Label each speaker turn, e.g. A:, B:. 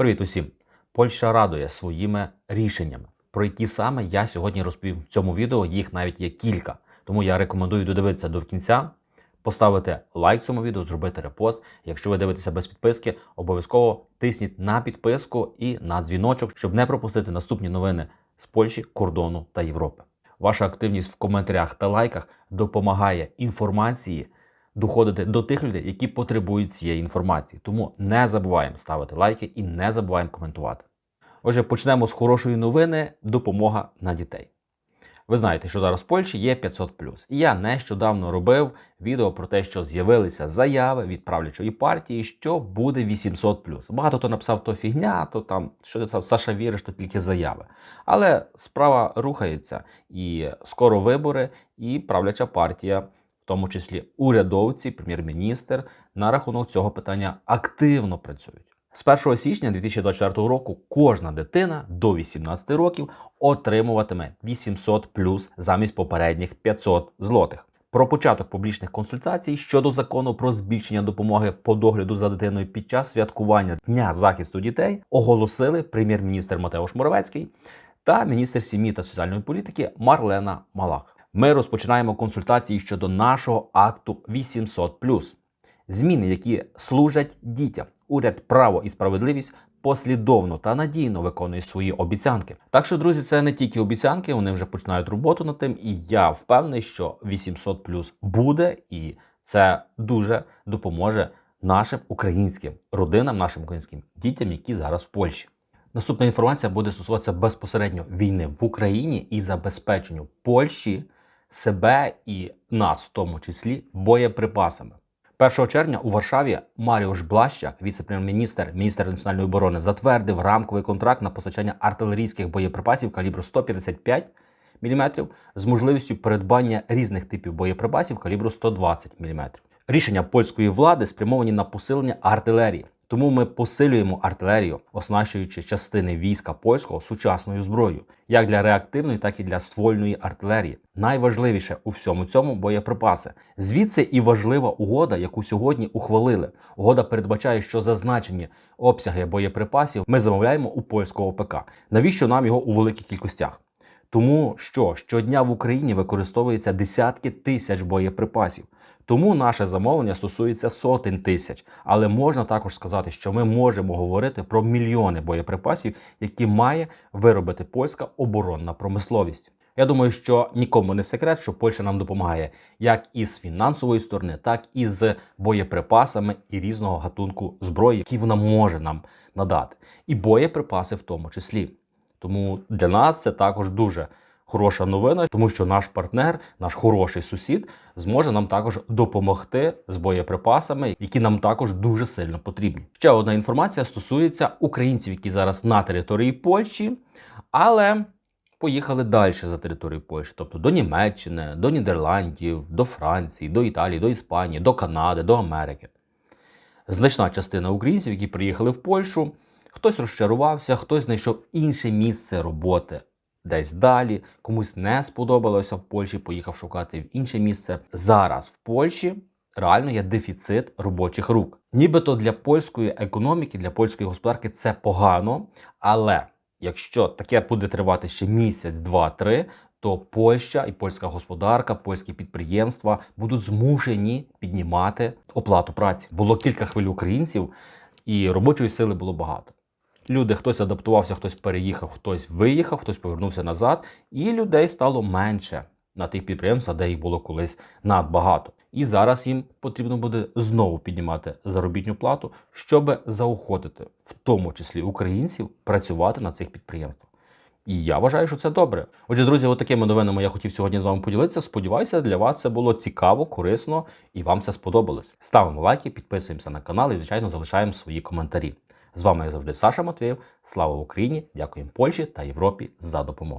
A: Привіт усім! Польща радує своїми рішеннями, про які саме я сьогодні розповів в цьому відео. Їх навіть є кілька. Тому я рекомендую додивитися до кінця, поставити лайк цьому відео, зробити репост. Якщо ви дивитеся без підписки, обов'язково тисніть на підписку і на дзвіночок, щоб не пропустити наступні новини з Польщі, кордону та Європи. Ваша активність в коментарях та лайках допомагає інформації доходити до тих людей, які потребують цієї інформації. Тому не забуваємо ставити лайки і не забуваємо коментувати. Отже, почнемо з хорошої новини допомога на дітей. Ви знаєте, що зараз в Польщі є 500 І я нещодавно робив відео про те, що з'явилися заяви від правлячої партії, що буде 800 Багато хто написав, то фігня, то там що ти Саша віриш, то тільки заяви. Але справа рухається, і скоро вибори, і правляча партія, тому числі урядовці, прем'єр-міністр, на рахунок цього питання активно працюють. З 1 січня 2024 року кожна дитина до 18 років отримуватиме 800 плюс замість попередніх 500 злотих. Про початок публічних консультацій щодо закону про збільшення допомоги по догляду за дитиною під час святкування Дня захисту дітей оголосили прем'єр-міністр Матеуш Моровецький та міністр сім'ї та соціальної політики Марлена Малах. Ми розпочинаємо консультації щодо нашого акту 800 зміни, які служать дітям. Уряд право і справедливість послідовно та надійно виконує свої обіцянки. Так що, друзі, це не тільки обіцянки, вони вже починають роботу над тим. І я впевнений, що 800 плюс буде, і це дуже допоможе нашим українським родинам, нашим українським дітям, які зараз в Польщі. Наступна інформація буде стосуватися безпосередньо війни в Україні і забезпеченню Польщі себе і нас, в тому числі, боєприпасами. 1 червня у Варшаві Маріуш Блащак, віце-прем'єр-міністр, міністр національної оборони, затвердив рамковий контракт на постачання артилерійських боєприпасів калібру 155 мм з можливістю передбання різних типів боєприпасів калібру 120 мм. Рішення польської влади спрямовані на посилення артилерії. Тому ми посилюємо артилерію, оснащуючи частини війська польського сучасною зброєю, як для реактивної, так і для ствольної артилерії. Найважливіше у всьому цьому боєприпаси. Звідси і важлива угода, яку сьогодні ухвалили. Угода передбачає, що зазначені обсяги боєприпасів ми замовляємо у польського ПК. Навіщо нам його у великих кількостях? Тому що щодня в Україні використовується десятки тисяч боєприпасів. Тому наше замовлення стосується сотень тисяч. Але можна також сказати, що ми можемо говорити про мільйони боєприпасів, які має виробити польська оборонна промисловість. Я думаю, що нікому не секрет, що Польща нам допомагає як із фінансової сторони, так і з боєприпасами і різного гатунку зброї, які вона може нам надати, і боєприпаси в тому числі. Тому для нас це також дуже хороша новина, тому що наш партнер, наш хороший сусід, зможе нам також допомогти з боєприпасами, які нам також дуже сильно потрібні. Ще одна інформація стосується українців, які зараз на території Польщі, але поїхали далі за територію Польщі, тобто до Німеччини, до Нідерландів, до Франції, до Італії, до Іспанії, до Канади, до Америки. Значна частина українців, які приїхали в Польщу. Хтось розчарувався, хтось знайшов інше місце роботи десь далі. Комусь не сподобалося в Польщі, поїхав шукати в інше місце. Зараз в Польщі реально є дефіцит робочих рук. Нібито для польської економіки, для польської господарки це погано. Але якщо таке буде тривати ще місяць, два-три. То Польща і польська господарка, польські підприємства будуть змушені піднімати оплату праці. Було кілька хвиль українців, і робочої сили було багато. Люди, хтось адаптувався, хтось переїхав, хтось виїхав, хтось повернувся назад, і людей стало менше на тих підприємствах, де їх було колись надбагато. І зараз їм потрібно буде знову піднімати заробітну плату, щоб заохотити, в тому числі українців, працювати на цих підприємствах. І я вважаю, що це добре. Отже, друзі, отакими новинами я хотів сьогодні з вами поділитися. Сподіваюся, для вас це було цікаво, корисно і вам це сподобалось. Ставимо лайки, підписуємося на канал і, звичайно, залишаємо свої коментарі. З вами, як завжди, Саша Матвієв. Слава Україні! Дякуємо Польщі та Європі за допомогу.